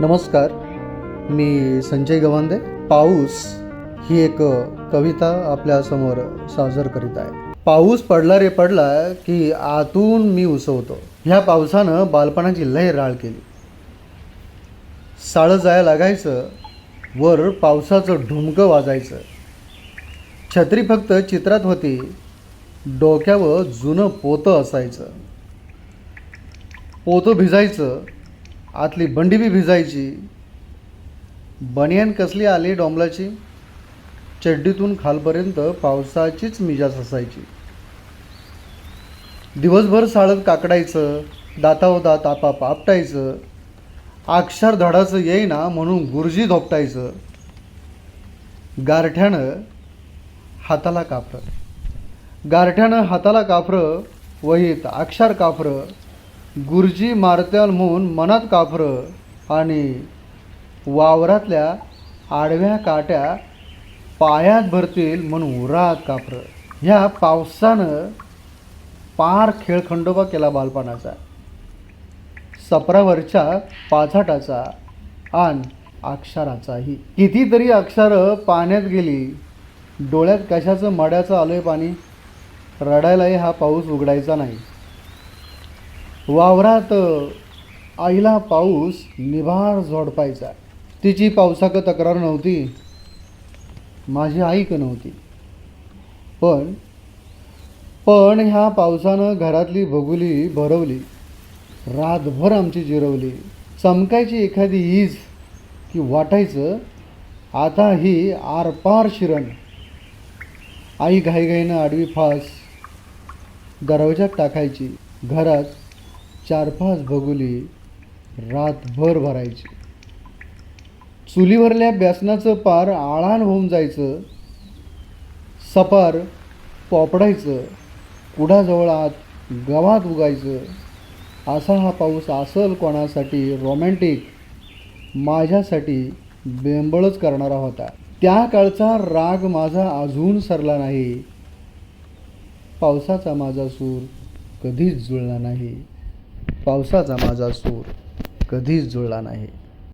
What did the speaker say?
नमस्कार मी संजय गवांदे. पाऊस ही एक कविता आपल्यासमोर सादर करीत आहे. पाऊस पडला रे पडला की आतून मी उसवतो ह्या पावसानं बालपणाची लय राळ केली. साळं जाया लागायचं वर पावसाचं ढुमकं वाजायचं. छत्री फक्त चित्रात होती डोक्यावर जुनं पोतं असायचं. पोतं भिजायचं आतली बंडी बी भिजायची. बनियान कसली आली डोंबलाची? चड्डीतून खालपर्यंत पावसाचीच मिजास असायची. दिवसभर साळत काकडायचं दाताव दात आपाप आपटायचं अक्षर धडाचं येईना म्हणून गुरुजी धोपटायचं. गारठ्यानं हाताला कापरं. गारठ्यानं हाताला कापरं वहीत अक्षर कापरं गुरुजी मारत्याल म्हणून मनात काफरं आणि वावरातल्या आडव्या काट्या पायात भरतील म्हणून उरात कापरं ह्या पावसानं पार खेळखंडोबा केला बालपणाचा. सपरावरच्या पाझाटाचा आणि अक्षराचाही. कितीतरी अक्षरं पाण्यात गेली. डोळ्यात कशाचं मड्याचं आलं आहे पाणी? रडायलाही हा पाऊस उघडायचा नाही. वावरात आईला पाऊस निभार झोडपायचा. तिची पावसाक तक्रार नव्हती. माझी ऐक नव्हती. पण पण ह्या पावसानं घरातली भगुली भरवली. रातभर आमची जिरवली. चमकायची एखादी ईज की वाटायचं आता ही आरपार शिरण. आई घाईघाईनं आडवी फास दरवाजात टाकायची. घरात चार पाच बगुली रातभर भरायची. चुलीवरल्या बेसनाचं पार आळाण होऊन जायचं. सपार पोपडायचं. कुडाजवळ आत गवात उगायचं. असा हा पाऊस असल कोणासाठी रोमॅन्टिक माझ्यासाठी बेंबळच करणारा होता. त्या काळचा राग माझा अजून सरला नाही. पावसाचा माझा सूर कधीच जुळला नाही. पावसाचा माझा सूर कधीच जुळला नाही.